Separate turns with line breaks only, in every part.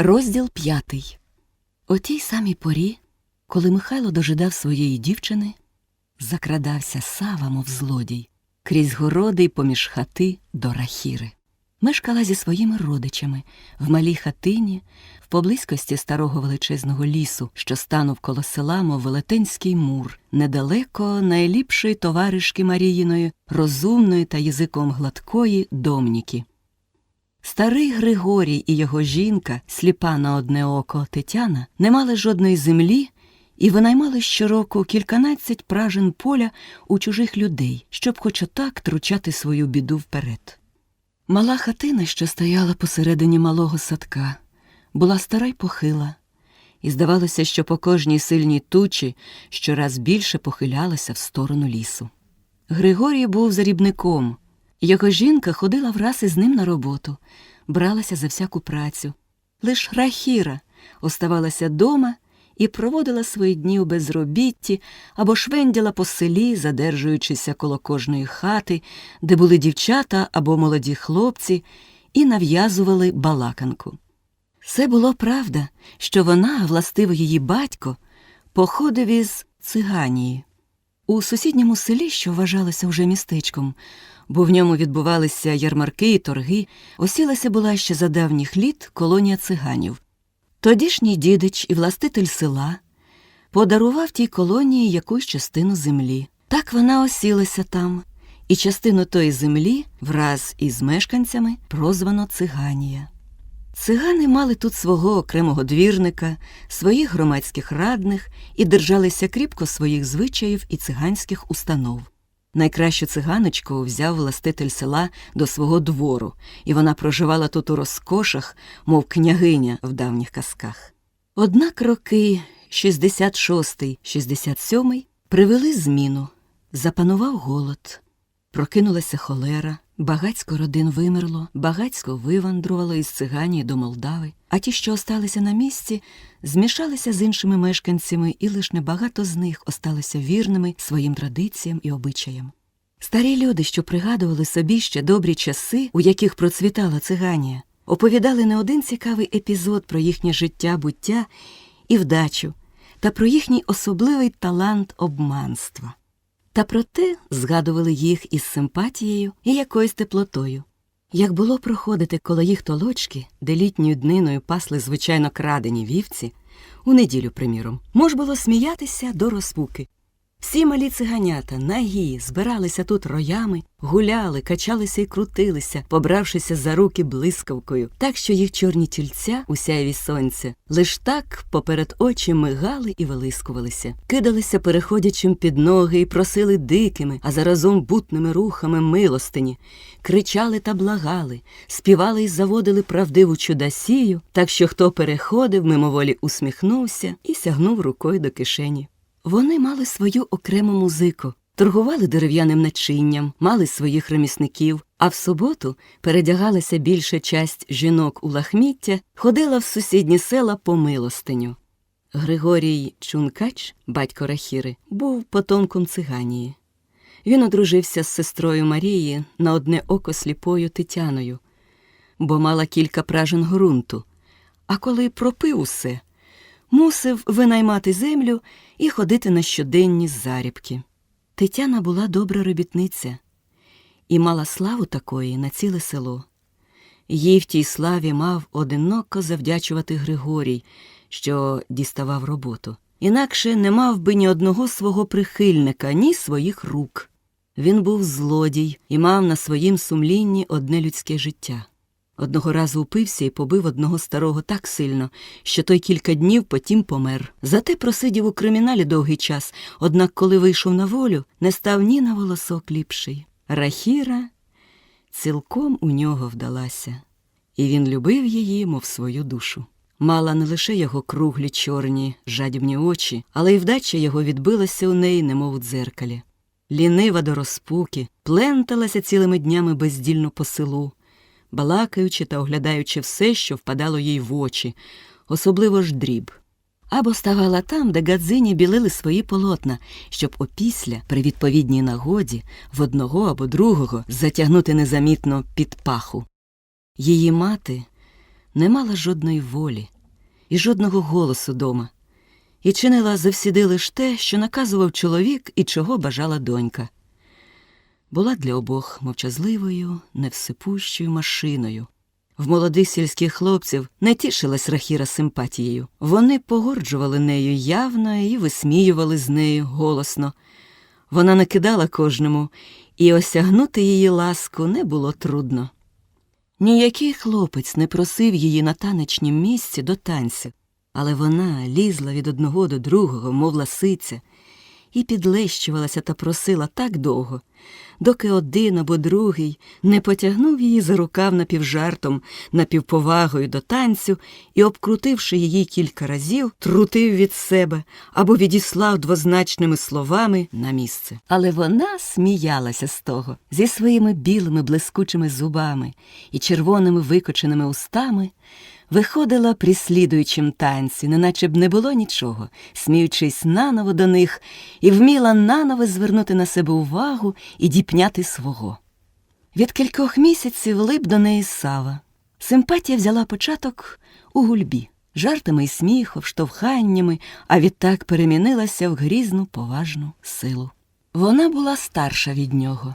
Розділ п'ятий. О тій самій порі, коли Михайло дожидав своєї дівчини, закрадався сава, мов злодій, крізь городи й поміж хати до рахіри. Мешкала зі своїми родичами в малій хатині, в поблизькості старого величезного лісу, що станув коло села, мов велетенський мур, недалеко найліпшої товаришки Маріїної, розумної та язиком гладкої домніки. Старий Григорій і його жінка, сліпа на одне око Тетяна, не мали жодної землі і винаймали щороку кільканадцять пражин поля у чужих людей, щоб хоч отак тручати свою біду вперед. Мала хатина, що стояла посередині малого садка, була стара й похила, і здавалося, що по кожній сильній тучі щораз більше похилялася в сторону лісу. Григорій був зарібником. Його жінка ходила враз із ним на роботу, бралася за всяку працю. Лиш Рахіра оставалася дома і проводила свої дні у безробітті або швенділа по селі, задержуючися коло кожної хати, де були дівчата або молоді хлопці, і нав'язували балаканку. Це було правда, що вона, властиво її батько, походив із циганії. У сусідньому селі, що вважалося вже містечком, бо в ньому відбувалися ярмарки і торги, осілася була ще за давніх літ колонія циганів. Тодішній дідич і властитель села подарував тій колонії якусь частину землі. Так вона осілася там, і частину тої землі враз із мешканцями прозвано циганія. Цигани мали тут свого окремого двірника, своїх громадських радних і держалися кріпко своїх звичаїв і циганських установ. Найкращу циганочку взяв властитель села до свого двору, і вона проживала тут у розкошах, мов княгиня в давніх казках. Однак роки 66-67 привели зміну, запанував голод, прокинулася холера, багацько родин вимерло, багацько вивандрувало із циганії до Молдави, а ті, що осталися на місці, змішалися з іншими мешканцями, і лише небагато з них осталися вірними своїм традиціям і обичаям. Старі люди, що пригадували собі ще добрі часи, у яких процвітала циганія, оповідали не один цікавий епізод про їхнє життя, буття і вдачу, та про їхній особливий талант обманства. Та проте згадували їх із симпатією і якоюсь теплотою. Як було проходити коло їх толочки, де літньою дниною пасли звичайно крадені вівці, у неділю, приміром, мож було сміятися до розпуки. Всі малі циганята, нагі, збиралися тут роями, гуляли, качалися і крутилися, побравшися за руки блискавкою, так що їх чорні тільця у сяєві сонця лиш так поперед очі мигали і вилискувалися, кидалися переходячим під ноги і просили дикими, а заразом бутними рухами милостині, кричали та благали, співали й заводили правдиву чудасію, так що хто переходив, мимоволі усміхнувся і сягнув рукою до кишені. Вони мали свою окрему музику, торгували дерев'яним начинням, мали своїх ремісників, а в суботу передягалася більша часть жінок у лахміття, ходила в сусідні села по милостиню. Григорій Чункач, батько Рахіри, був потомком циганії. Він одружився з сестрою Марії на одне око сліпою Тетяною, бо мала кілька пражин ґрунту. А коли пропив усе, мусив винаймати землю і ходити на щоденні зарібки. Тетяна була добра робітниця і мала славу такої на ціле село. Їй в тій славі мав одиноко завдячувати Григорій, що діставав роботу. Інакше не мав би ні одного свого прихильника, ні своїх рук. Він був злодій і мав на своїм сумлінні одне людське життя. Одного разу упився і побив одного старого так сильно, що той кілька днів потім помер. Зате просидів у криміналі довгий час, однак, коли вийшов на волю, не став ні на волосок ліпший. Рахіра цілком у нього вдалася, і він любив її, мов свою душу. Мала не лише його круглі чорні, жадібні очі, але й вдача його відбилася у неї, немов у дзеркалі. Лінива до розпуки, пленталася цілими днями бездільно по селу, балакаючи та оглядаючи все, що впадало їй в очі, особливо ж дріб. Або ставала там, де гадзині білили свої полотна, щоб опісля, при відповідній нагоді, в одного або другого затягнути незамітно під паху. Її мати не мала жодної волі і жодного голосу дома, і чинила завсіди лиш те, що наказував чоловік і чого бажала донька. Була для обох мовчазливою, невсипущою машиною. В молодих сільських хлопців не тішилась Рахіра симпатією. Вони погорджували нею явно і висміювали з нею голосно. Вона накидала кожному, і осягнути її ласку не було трудно. Ніякий хлопець не просив її на танечнім місці до танцю, але вона лізла від одного до другого, мов ласиця, і підлещувалася та просила так довго, доки один або другий не потягнув її за рукав напівжартом, напівповагою до танцю і, обкрутивши її кілька разів, трутив від себе або відіслав двозначними словами на місце. Але вона сміялася з того зі своїми білими блискучими зубами і червоними викоченими устами. Виходила при слідуючім танці, неначе б не було нічого, сміючись наново до них, і вміла наново звернути на себе увагу і діпняти свого. Від кількох місяців лип до неї Сава. Симпатія взяла початок у гульбі, жартами і сміхом, штовханнями, а відтак перемінилася в грізну поважну силу. Вона була старша від нього.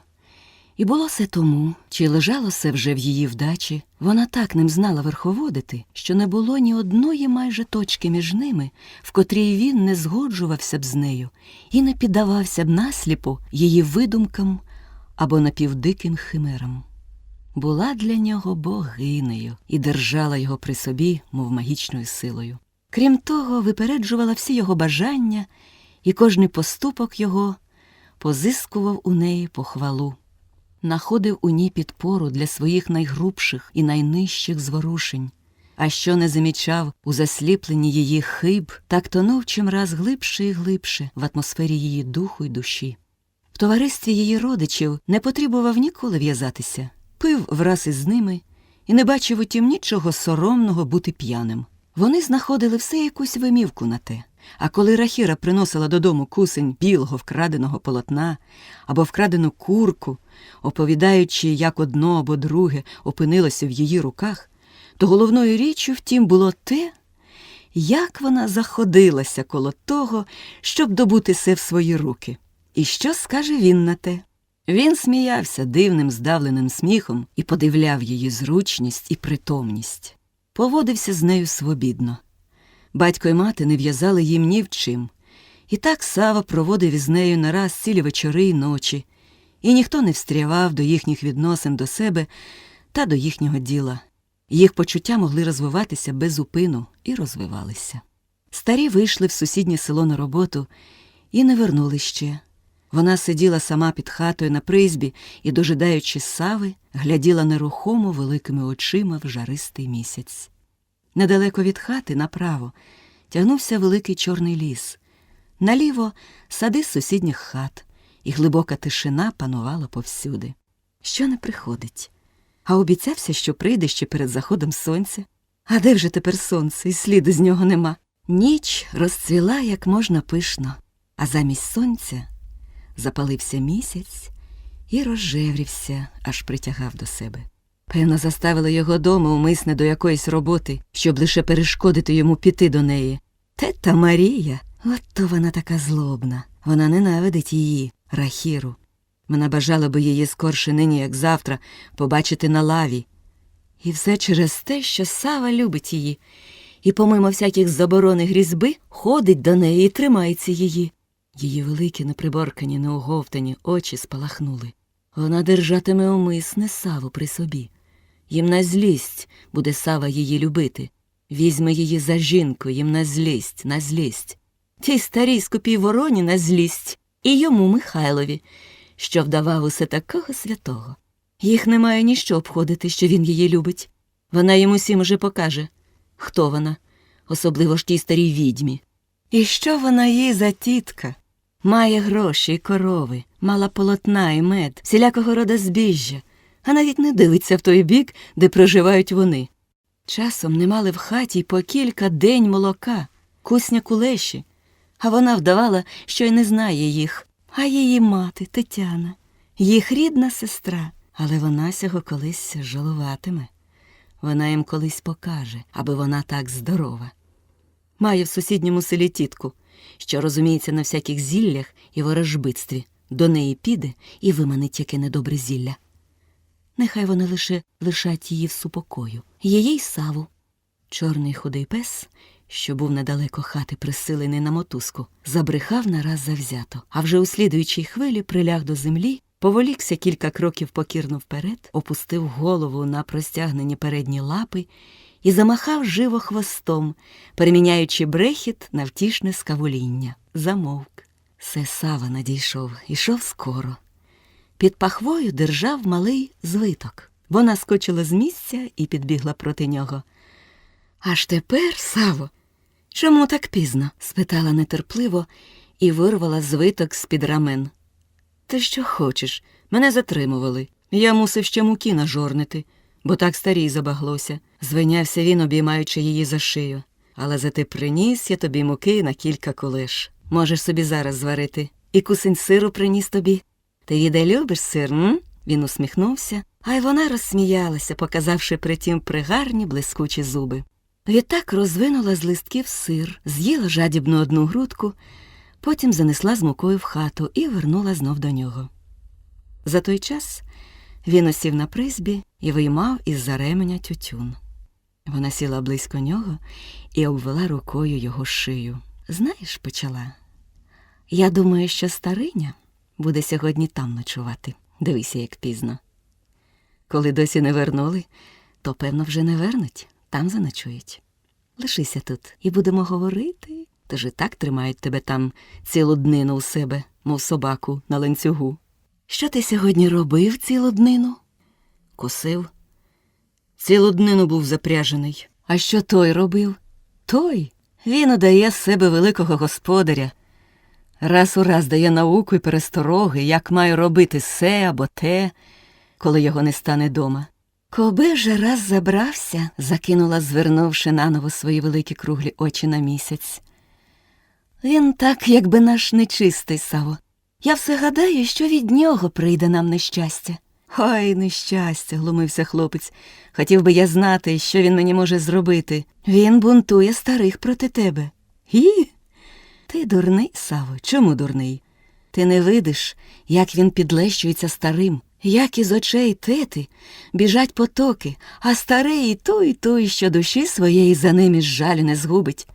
І було це тому, чи лежало це вже в її вдачі, вона так ним знала верховодити, що не було ні одної майже точки між ними, в котрій він не згоджувався б з нею і не піддавався б насліпу її видумкам або напівдиким химерам. Була для нього богинею і держала його при собі, мов магічною силою. Крім того, випереджувала всі його бажання, і кожний поступок його позискував у неї похвалу находив у ній підпору для своїх найгрубших і найнижчих зворушень, а що не замічав у засліпленні її хиб, так тонув чимраз глибше і глибше в атмосфері її духу й душі. В товаристві її родичів не потребував ніколи в'язатися, пив враз із ними і не бачив утім нічого соромного бути п'яним. Вони знаходили все якусь вимівку на те. А коли Рахіра приносила додому кусень білого вкраденого полотна або вкрадену курку, оповідаючи, як одно або друге опинилося в її руках, то головною річчю втім було те, як вона заходилася коло того, щоб добути все в свої руки. І що скаже він на те? Він сміявся дивним здавленим сміхом і подивляв її зручність і притомність. Поводився з нею свобідно. Батько й мати не в'язали їм ні в чим. І так Сава проводив із нею нараз цілі вечори й ночі, і ніхто не встрявав до їхніх відносин до себе та до їхнього діла. Їх почуття могли розвиватися без упину і розвивалися. Старі вийшли в сусіднє село на роботу і не вернули ще. Вона сиділа сама під хатою на призбі і, дожидаючи сави, гляділа нерухомо великими очима в жаристий місяць. Недалеко від хати, направо, тягнувся великий чорний ліс. Наліво сади сусідніх хат, і глибока тишина панувала повсюди. Що не приходить? А обіцявся, що прийде ще перед заходом сонця. А де вже тепер сонце, і сліду з нього нема. Ніч розцвіла як можна пишно, а замість сонця запалився місяць і розжеврівся, аж притягав до себе. Певно, заставили його дома умисне до якоїсь роботи, щоб лише перешкодити йому піти до неї. Тета Марія, от то вона така злобна. Вона ненавидить її, Рахіру. Вона бажала би її скорше нині, як завтра, побачити на лаві. І все через те, що Сава любить її, і, помимо всяких заборон і грізьби, ходить до неї і тримається її. Її великі, неприборкані, неоговтані очі спалахнули. Вона держатиме умисне Саву при собі. Їм на злість буде Сава її любити. Візьме її за жінку, їм на злість, на злість. Тій старій скупій вороні на злість, і йому Михайлові, що вдавав усе такого святого. Їх немає ніщо обходити, що він її любить. Вона йому всім уже покаже, хто вона, особливо ж тій старій відьмі. І що вона їй за тітка? Має гроші і корови, мала полотна і мед, всілякого рода збіжжя, а навіть не дивиться в той бік, де проживають вони. Часом не мали в хаті й по кілька день молока, кусня кулеші, а вона вдавала, що й не знає їх, а її мати Тетяна, їх рідна сестра, але вона сього колись жалуватиме. Вона їм колись покаже, аби вона так здорова. Має в сусідньому селі тітку, що розуміється на всяких зіллях і ворожбитстві. До неї піде і виманить яке недобре зілля. Нехай вони лише лишать її в супокою, її й саву. Чорний худий пес, що був недалеко хати присилений на мотузку, забрехав нараз завзято, а вже у слідуючій хвилі приляг до землі, поволікся кілька кроків покірно вперед, опустив голову на простягнені передні лапи і замахав живо хвостом, переміняючи брехіт на втішне скавуління. Замовк. Се сава надійшов, ішов скоро. Під пахвою держав малий звиток. Вона скочила з місця і підбігла проти нього. Аж тепер, Саво, чому так пізно? спитала нетерпливо і вирвала звиток з-під рамен. Ти що хочеш? Мене затримували. Я мусив ще муки нажорнити, бо так старій забаглося. Звинявся він, обіймаючи її за шию. Але зате приніс я тобі муки на кілька колиш. Можеш собі зараз зварити. І кусень сиру приніс тобі. Ти їде любиш сир, м? Він усміхнувся, а й вона розсміялася, показавши притім пригарні блискучі зуби. Відтак розвинула з листків сир, з'їла жадібну одну грудку, потім занесла з мукою в хату і вернула знов до нього. За той час він осів на призбі і виймав із за ременя тютюн. Вона сіла близько нього і обвела рукою його шию. Знаєш, почала, я думаю, що стариня буде сьогодні там ночувати. Дивися, як пізно. Коли досі не вернули, то, певно, вже не вернуть, там заночують. Лишися тут і будемо говорити. Тож і так тримають тебе там цілу днину у себе, мов собаку на ланцюгу. Що ти сьогодні робив цілу днину? Косив. Цілу днину був запряжений. А що той робив? Той. Він удає з себе великого господаря. Раз у раз дає науку і перестороги, як маю робити се або те, коли його не стане дома. Коби вже раз забрався, закинула, звернувши наново свої великі круглі очі на місяць. Він так, якби наш нечистий Саво. Я все гадаю, що від нього прийде нам нещастя. Ой, нещастя, глумився хлопець. Хотів би я знати, що він мені може зробити. Він бунтує старих проти тебе. І? Ти дурний, Саво, чому дурний? Ти не видиш, як він підлещується старим, як із очей тети біжать потоки, а старий і той, і той, що душі своєї за ним із жалю не згубить.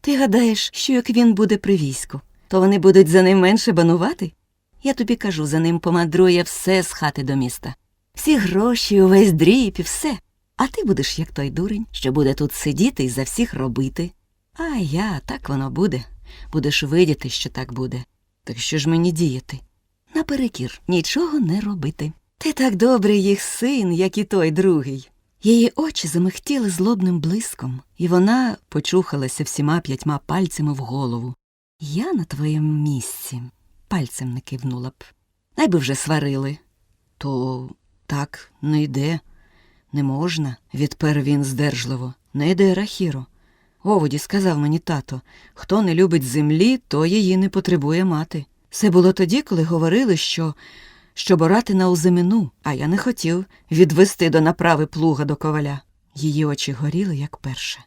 Ти гадаєш, що як він буде при війську, то вони будуть за ним менше банувати? Я тобі кажу, за ним помандрує все з хати до міста. Всі гроші, увесь дріб і все. А ти будеш як той дурень, що буде тут сидіти і за всіх робити. А я, так воно буде. Будеш видіти, що так буде. Так що ж мені діяти? Наперекір нічого не робити. Ти так добре їх син, як і той другий. Її очі замихтіли злобним блиском, і вона почухалася всіма п'ятьма пальцями в голову. Я на твоєму місці пальцем не кивнула б. Най би вже сварили. То так не йде, не можна, відпер він здержливо. Не йде, Рахіро. Оводі сказав мені тато хто не любить землі, то її не потребує мати. Це було тоді, коли говорили, що щоб орати на озимину, а я не хотів відвести до направи плуга до коваля. Її очі горіли, як перше.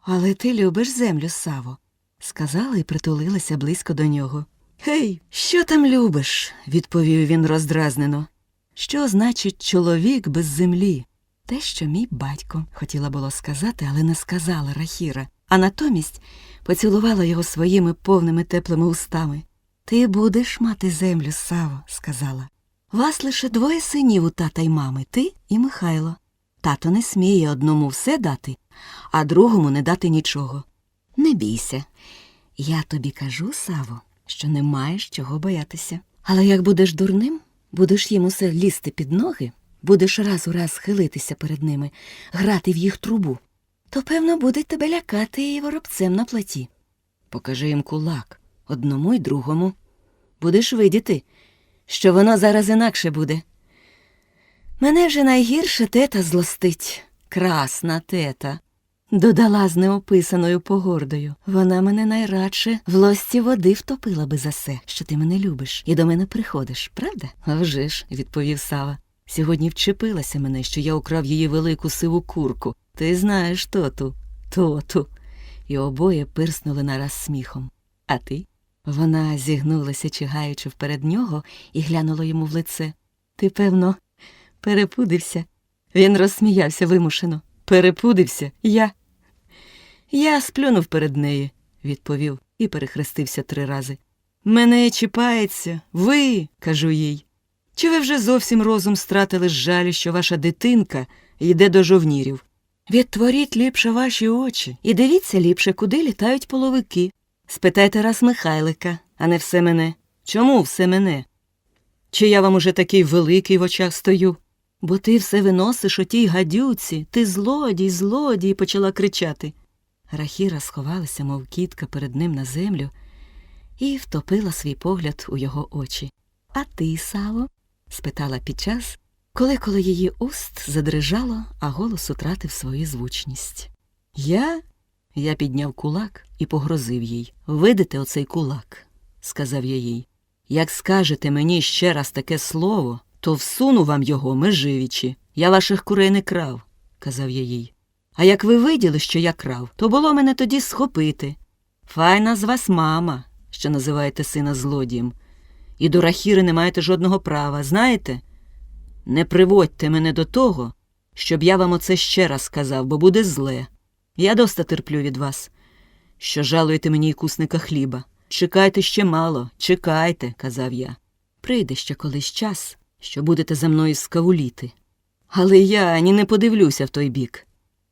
Але ти любиш землю, Саво, сказала і притулилася близько до нього. Гей, що там любиш? відповів він роздразнено. Що значить чоловік без землі? Те, що мій батько, хотіла було сказати, але не сказала Рахіра, а натомість поцілувала його своїми повними теплими устами. Ти будеш мати землю, Саво, сказала. Вас лише двоє синів у тата й мами, ти і Михайло. Тато не сміє одному все дати, а другому не дати нічого. Не бійся. Я тобі кажу, Саво, що не маєш чого боятися. Але як будеш дурним, будеш їм усе лізти під ноги, будеш раз у раз схилитися перед ними, грати в їх трубу, то, певно, будуть тебе лякати і воробцем на платі. Покажи їм кулак одному й другому. Будеш видіти, що воно зараз інакше буде. Мене вже найгірше тета злостить, красна тета. Додала з неописаною погордою. Вона мене найрадше в лосці води втопила би за все, що ти мене любиш і до мене приходиш, правда? «А вже ж», – відповів Сава. Сьогодні вчепилася мене, що я украв її велику сиву курку. Ти знаєш тоту, тоту. І обоє пирснули нараз сміхом. А ти? Вона зігнулася, чигаючи вперед нього, і глянула йому в лице. Ти, певно, перепудився. Він розсміявся вимушено. Перепудився. Я. Я сплюнув перед нею, відповів і перехрестився три рази. Мене чіпається, ви, кажу їй. Чи ви вже зовсім розум стратили з жалю, що ваша дитинка йде до жовнірів? Відтворіть ліпше ваші очі і дивіться ліпше, куди літають половики. Спитайте раз Михайлика, а не все мене. Чому все мене? Чи я вам уже такий великий в очах стою? Бо ти все виносиш отій гадюці, ти злодій, злодій, почала кричати. Рахіра сховалася, мов кітка, перед ним на землю, і втопила свій погляд у його очі. А ти, Саво? спитала під час, коли коло її уст задрижало, а голос утратив свою звучність. Я? Я підняв кулак і погрозив їй. Видите оцей кулак, сказав я їй. Як скажете мені ще раз таке слово, то всуну вам його меживічі. Я ваших курей не крав, казав я їй. А як ви виділи, що я крав, то було мене тоді схопити. Файна з вас мама, що називаєте сина злодієм. І до рахіри не маєте жодного права, знаєте? Не приводьте мене до того, щоб я вам оце ще раз сказав, бо буде зле. Я доста терплю від вас, що жалуєте мені й кусника хліба. Чекайте ще мало, чекайте, казав я. Прийде ще колись час, що будете за мною скавуліти. Але я ані не подивлюся в той бік.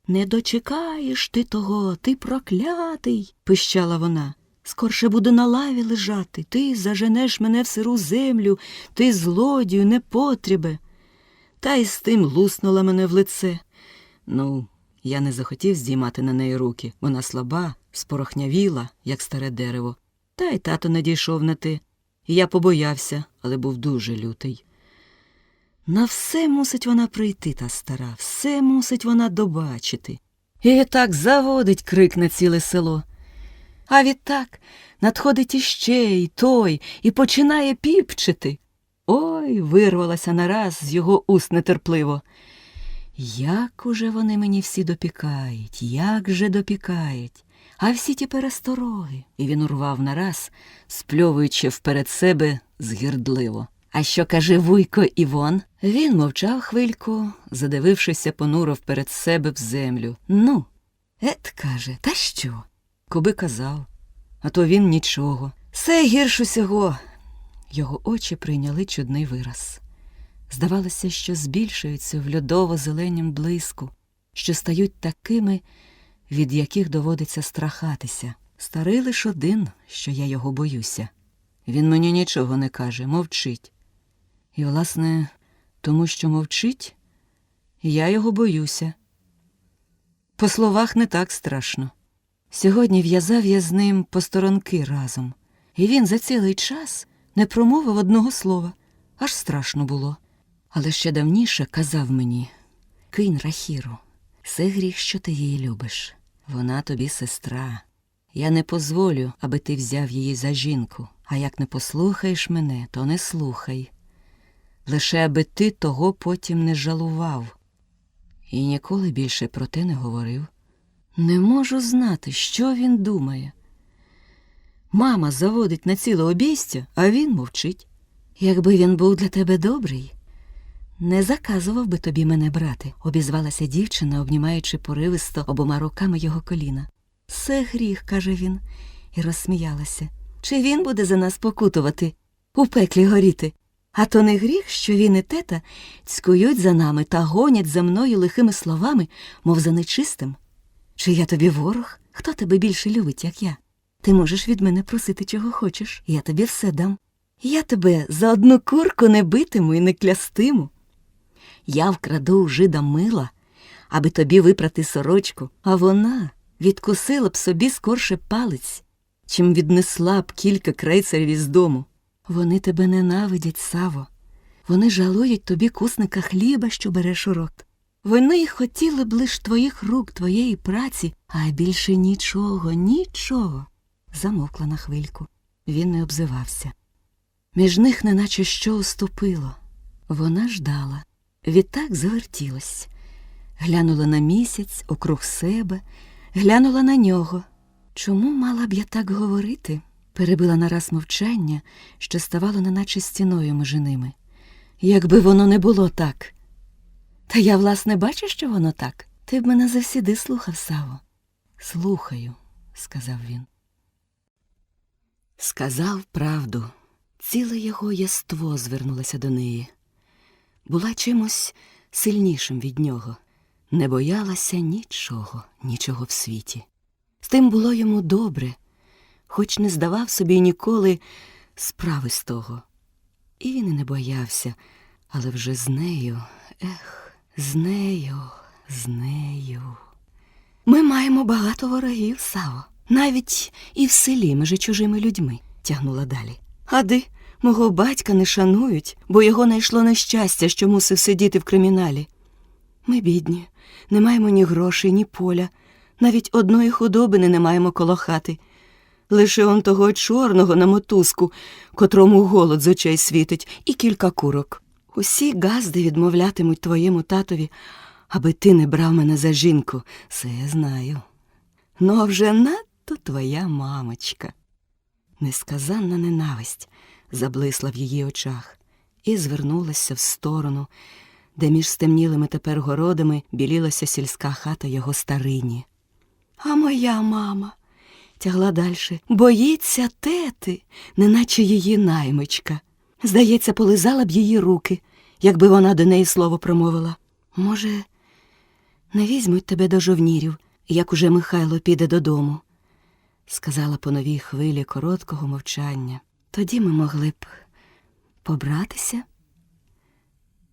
Не дочекаєш ти того, ти проклятий, пищала вона. Скорше буду на лаві лежати, ти заженеш мене в сиру землю, ти злодію, непотрібе. Та й з тим луснула мене в лице. Ну, я не захотів здіймати на неї руки. Вона слаба, спорохнявіла, як старе дерево. Та й тато не дійшов на те. Я побоявся, але був дуже лютий. На все мусить вона прийти, та стара, все мусить вона добачити. І так заводить крик на ціле село. А відтак надходить іще і той, і починає піпчити. Ой, вирвалася нараз з його уст нетерпливо. Як уже вони мені всі допікають, як же допікають, а всі ті перестороги. І він урвав нараз, спльовуючи вперед себе згірдливо. А що каже вуйко Івон? Він мовчав хвильку, задивившися понуро вперед себе в землю. Ну, ет, каже, та що? Коби казав, а то він нічого. Все гірш усього. Його очі прийняли чудний вираз. Здавалося, що збільшуються в льодово-зеленім блиску, що стають такими, від яких доводиться страхатися. Старий лиш один, що я його боюся. Він мені нічого не каже, мовчить. І, власне, тому що мовчить, я його боюся. По словах не так страшно. Сьогодні в'язав я з ним посторонки разом, і він за цілий час не промовив одного слова, аж страшно було. Але ще давніше казав мені кинь Рахіру, це гріх, що ти її любиш. Вона тобі сестра. Я не позволю, аби ти взяв її за жінку, а як не послухаєш мене, то не слухай. Лише аби ти того потім не жалував. І ніколи більше про те не говорив. Не можу знати, що він думає. Мама заводить на ціле обійстя, а він мовчить. Якби він був для тебе добрий, не заказував би тобі мене брати, обізвалася дівчина, обнімаючи поривисто обома руками його коліна. Це гріх, каже він, і розсміялася. Чи він буде за нас покутувати, у пеклі горіти? А то не гріх, що він і тета цькують за нами та гонять за мною лихими словами, мов за нечистим. Чи я тобі ворог? Хто тебе більше любить, як я? Ти можеш від мене просити, чого хочеш, я тобі все дам. Я тебе за одну курку не битиму і не клястиму. Я вкраду у жида мила, аби тобі випрати сорочку, а вона відкусила б собі скорше палець, чим віднесла б кілька крейцерів із дому. Вони тебе ненавидять, Саво. Вони жалують тобі кусника хліба, що береш у рот. Вони хотіли б лиш твоїх рук, твоєї праці, а більше нічого, нічого. Замовкла на хвильку. Він не обзивався. Між них неначе що уступило. Вона ждала. Відтак завертілась, глянула на місяць округ себе, глянула на нього. Чому мала б я так говорити? Перебила нараз мовчання, що ставало неначе стіною між ними. Якби воно не було так. Та я, власне, бачу, що воно так. Ти б мене завсіди слухав, Саво. Слухаю, сказав він. Сказав правду. Ціле його єство звернулося до неї. Була чимось сильнішим від нього, не боялася нічого, нічого в світі. З тим було йому добре, хоч не здавав собі ніколи справи з того. І він і не боявся, але вже з нею, ех, з нею, з нею. Ми маємо багато ворогів, Саво, навіть і в селі між чужими людьми, тягнула далі. Ади, мого батька не шанують, бо його найшло нещастя, що мусив сидіти в криміналі. Ми бідні, не маємо ні грошей, ні поля, навіть одної худобини не маємо коло хати. Лише он того чорного на мотузку, котрому голод з очей світить, і кілька курок. Усі газди відмовлятимуть твоєму татові, аби ти не брав мене за жінку, це я знаю. Ну, а вже надто твоя мамочка. Несказанна ненависть заблисла в її очах і звернулася в сторону, де між стемнілими тепер городами білілася сільська хата його старині. А моя мама тягла дальше, боїться тети, неначе її наймичка. Здається, полизала б її руки, якби вона до неї слово промовила. Може, не візьмуть тебе до жовнірів, як уже Михайло піде додому, сказала по новій хвилі короткого мовчання. Тоді ми могли б побратися.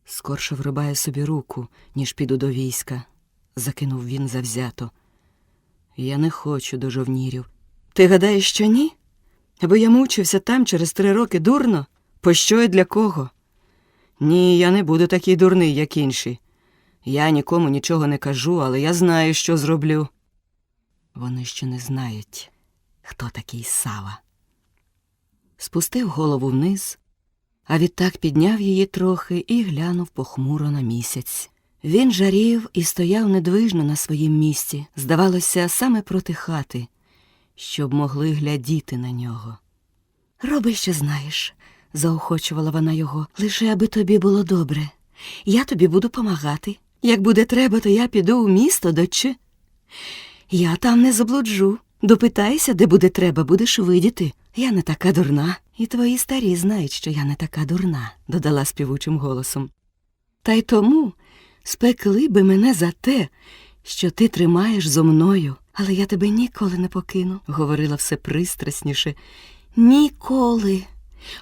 Скорше врубаю собі руку, ніж піду до війська, закинув він завзято. Я не хочу до жовнірів. Ти гадаєш, що ні? Аби я мучився там через три роки дурно? Пощо і для кого? Ні, я не буду такий дурний, як інші. Я нікому нічого не кажу, але я знаю, що зроблю. Вони ще не знають, хто такий Сава. Спустив голову вниз, а відтак підняв її трохи і глянув похмуро на місяць. Він жарів і стояв недвижно на своїм місці, здавалося, саме проти хати, щоб могли глядіти на нього. Роби, що знаєш, заохочувала вона його, лише аби тобі було добре. Я тобі буду помагати. Як буде треба, то я піду у місто дочи. Я там не заблуджу. Допитайся, де буде треба, будеш видіти. Я не така дурна, і твої старі знають, що я не така дурна, додала співучим голосом. Та й тому спекли би мене за те, що ти тримаєш зо мною, але я тебе ніколи не покину, говорила все пристрасніше. Ніколи.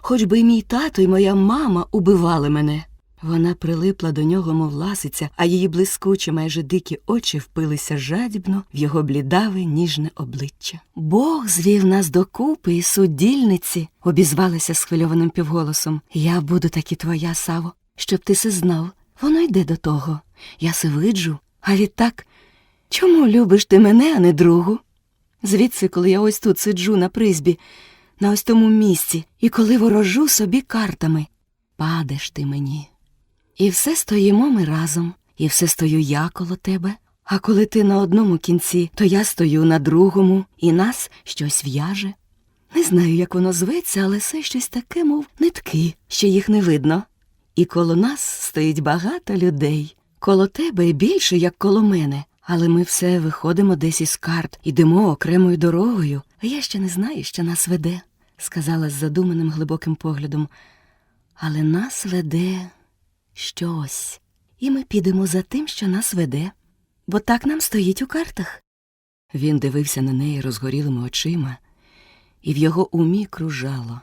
Хоч би й мій тато і моя мама убивали мене. Вона прилипла до нього, мов ласиця, а її блискучі, майже дикі очі впилися жадібно в його блідаве, ніжне обличчя. Бог звів нас докупи і судільниці, обізвалася схвильованим півголосом. Я буду таки твоя, Саво, щоб ти се знав. Воно йде до того. Я се виджу. А відтак, чому любиш ти мене, а не другу? Звідси, коли я ось тут сиджу на призбі, на ось тому місці, і коли ворожу собі картами, падеш ти мені. І все стоїмо ми разом, і все стою я коло тебе. А коли ти на одному кінці, то я стою на другому, і нас щось в'яже. Не знаю, як воно зветься, але це щось таке, мов нитки, що їх не видно. І коло нас стоїть багато людей. Коло тебе більше, як коло мене. Але ми все виходимо десь із карт, ідемо окремою дорогою. А я ще не знаю, що нас веде, сказала з задуманим глибоким поглядом. Але нас веде щось, і ми підемо за тим, що нас веде, бо так нам стоїть у картах. Він дивився на неї розгорілими очима, і в його умі кружало.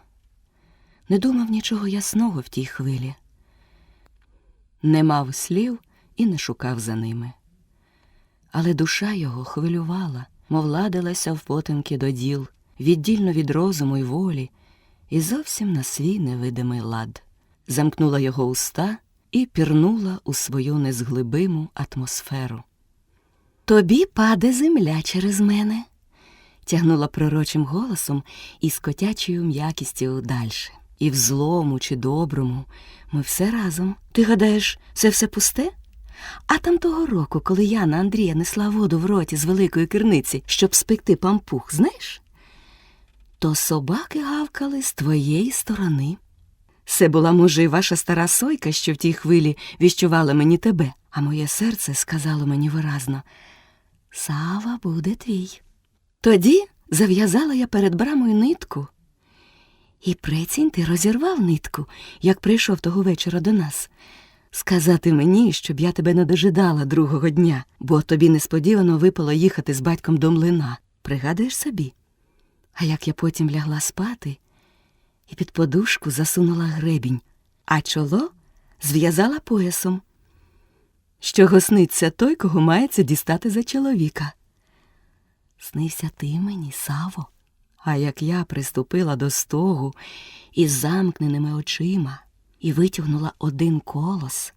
Не думав нічого ясного в тій хвилі. Не мав слів і не шукав за ними. Але душа його хвилювала, мов ладилася в потемки до діл, віддільно від розуму й волі, і зовсім на свій невидимий лад. Замкнула його уста і пірнула у свою незглибиму атмосферу. Тобі паде земля через мене, тягнула пророчим голосом і з котячою м'якістю дальше. І в злому чи доброму ми все разом. Ти гадаєш, це все пусте? А там того року, коли Яна Андрія несла воду в роті з великої керниці, щоб спекти пампух, знаєш? То собаки гавкали з твоєї сторони. Це була, може, і ваша стара сойка, що в тій хвилі віщувала мені тебе, а моє серце сказало мені виразно Сава буде твій. Тоді зав'язала я перед брамою нитку. І прецінь ти розірвав нитку, як прийшов того вечора до нас. Сказати мені, щоб я тебе не дожидала другого дня, бо тобі несподівано випало їхати з батьком до млина. Пригадуєш собі? А як я потім лягла спати і під подушку засунула гребінь, а чоло зв'язала поясом. Що сниться той, кого мається дістати за чоловіка. Снився ти мені, Саво. А як я приступила до стогу із замкненими очима і витягнула один колос,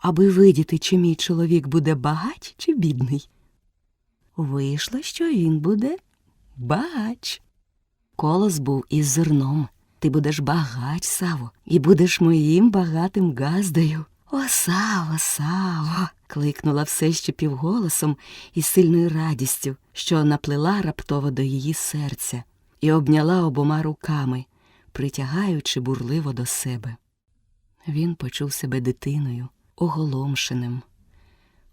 аби видіти, чи мій чоловік буде багач чи бідний. Вийшло, що він буде багач. Колос був із зерном. Ти будеш багач, Саво, і будеш моїм багатим газдою. О, Саво, Саво. кликнула все ще півголосом і сильною радістю, що наплила раптово до її серця, і обняла обома руками, притягаючи бурливо до себе. Він почув себе дитиною, оголомшеним,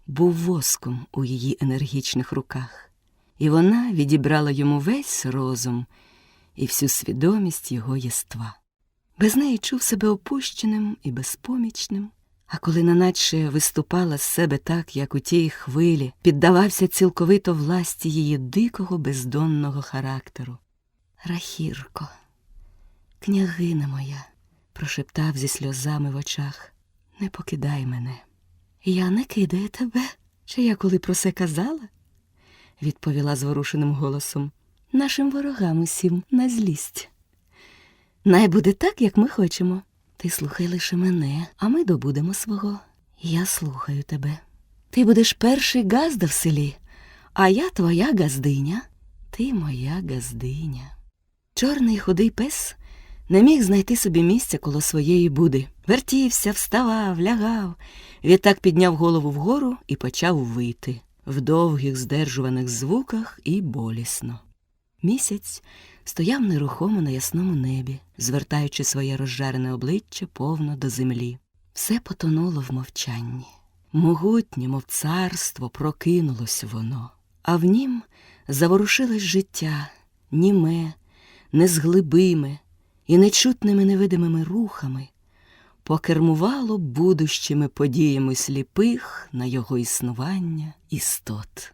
був воском у її енергічних руках, і вона відібрала йому весь розум і всю свідомість його єства. Без неї чув себе опущеним і безпомічним, а коли наначе виступала з себе так, як у тій хвилі, піддавався цілковито власті її дикого бездонного характеру. Рахірко, княгина моя, прошептав зі сльозами в очах, не покидай мене. Я не кидаю тебе. Чи я коли про це казала? відповіла зворушеним голосом нашим ворогам усім на злість. Най буде так, як ми хочемо. Ти слухай лише мене, а ми добудемо свого. Я слухаю тебе. Ти будеш перший газда в селі, а я твоя газдиня. Ти моя газдиня. Чорний худий пес не міг знайти собі місця коло своєї буди. Вертівся, вставав, лягав. Відтак підняв голову вгору і почав вити в довгих здержуваних звуках і болісно. Місяць стояв нерухомо на ясному небі, звертаючи своє розжарене обличчя повно до землі. Все потонуло в мовчанні. Могутнє, мов царство, прокинулось воно, а в нім заворушилось життя, німе, незглибиме і нечутними невидимими рухами, покермувало будущими подіями сліпих на його існування істот.